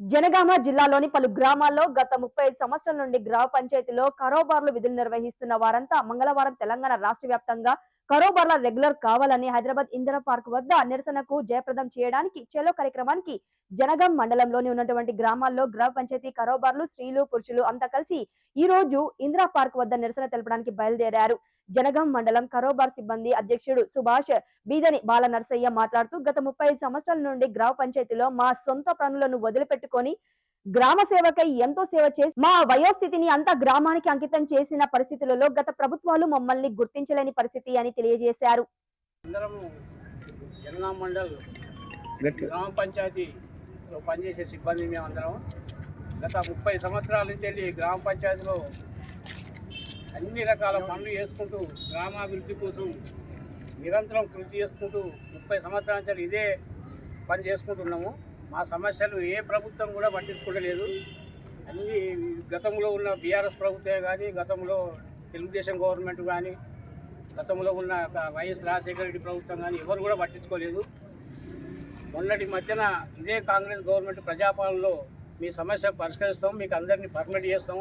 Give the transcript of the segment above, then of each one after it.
జనగామ జిల్లాలోని పలు గ్రామాల్లో గత ముప్పై ఐదు సంవత్సరాల నుండి గ్రామ పంచాయతీలో కరోబార్లు విధులు నిర్వహిస్తున్న వారంతా మంగళవారం తెలంగాణ రాష్ట్ర వ్యాప్తంగా కరోబార్ల రెగ్యులర్ కావాలని హైదరాబాద్ ఇందిరా పార్క్ వద్ద నిరసనకు జయప్రదం చేయడానికి చెలో కార్యక్రమానికి జనగం మండలంలోని ఉన్నటువంటి గ్రామాల్లో గ్రామ పంచాయతీ కరోబార్లు స్త్రీలు పురుషులు అంతా కలిసి ఈ రోజు ఇందిరా పార్క్ వద్ద నిరసన తెలపడానికి బయలుదేరారు. జనగం మండలం కరోబార్ సిబ్బంది అధ్యక్షుడు సుభాష్ బీదని బాల నర్సయ్య మాట్లాడుతూ గత ముప్పై సంవత్సరాల నుండి గ్రామ పంచాయతీలో మా సొంత పనులను వదిలిపెట్టుకొని గ్రామ సేవకై ఎంతో సేవ చేసి మా వయోస్థితిని అంతా గ్రామానికి అంకితం చేసిన పరిస్థితులలో గత ప్రభుత్వాలు మమ్మల్ని గుర్తించలేని పరిస్థితి అని తెలియజేశారు. గ్రామ పంచాయతీలో పనిచేసే సిబ్బంది మేమందరం గత ముప్పై సంవత్సరాల నుంచి వెళ్ళి గ్రామ పంచాయతీలో అన్ని రకాల పనులు చేసుకుంటూ గ్రామాభివృద్ధి కోసం నిరంతరం కృషి చేసుకుంటూ ముప్పై సంవత్సరాల నుంచి ఇదే పని చేసుకుంటున్నాము. మా సమస్యలు ఏ ప్రభుత్వం కూడా పట్టించుకోలేదు. అన్ని గతంలో ఉన్న బీఆర్ఎస్ ప్రభుత్వమే కానీ గతంలో తెలుగుదేశం గవర్నమెంట్ కానీ గతంలో ఉన్న వైఎస్ రాజశేఖర రెడ్డి ప్రభుత్వం కానీ ఎవరు కూడా పట్టించుకోలేదు. మొన్నటి మధ్యన ఇదే కాంగ్రెస్ గవర్నమెంట్ ప్రజాపాలనలో మీ సమస్య పరిష్కరిస్తాం మీకు అందరినీ పర్మిట్ చేస్తాం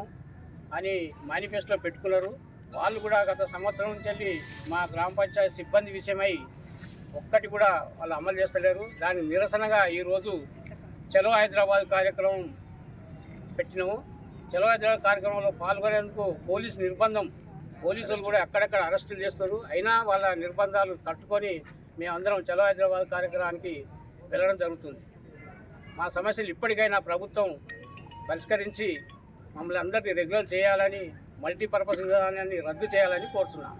అని మేనిఫెస్టోలో పెట్టుకున్నారు. వాళ్ళు కూడా గత సంవత్సరం నుంచి వెళ్ళి మా గ్రామ పంచాయతీ సిబ్బంది విషయమై ఒక్కటి కూడా వాళ్ళు అమలు చేస్తలేరు. దాని నిరసనగా ఈరోజు చలో హైదరాబాద్ కార్యక్రమం పెట్టినాము. చలో హైదరాబాద్ కార్యక్రమంలో పాల్గొనేందుకు పోలీస్ నిర్బంధం పోలీసులు కూడా అక్కడక్కడ అరెస్టులు చేస్తారు. అయినా వాళ్ళ నిర్బంధాలు తట్టుకొని మేమందరం చలో హైదరాబాద్ కార్యక్రమానికి వెళ్ళడం జరుగుతుంది. మా సమస్యలు ఇప్పటికైనా ప్రభుత్వం పరిష్కరించి మమ్మల్ని అందరినీ రెగ్యులర్ చేయాలని మల్టీపర్పస్ విధానాన్ని రద్దు చేయాలని కోరుతున్నాం.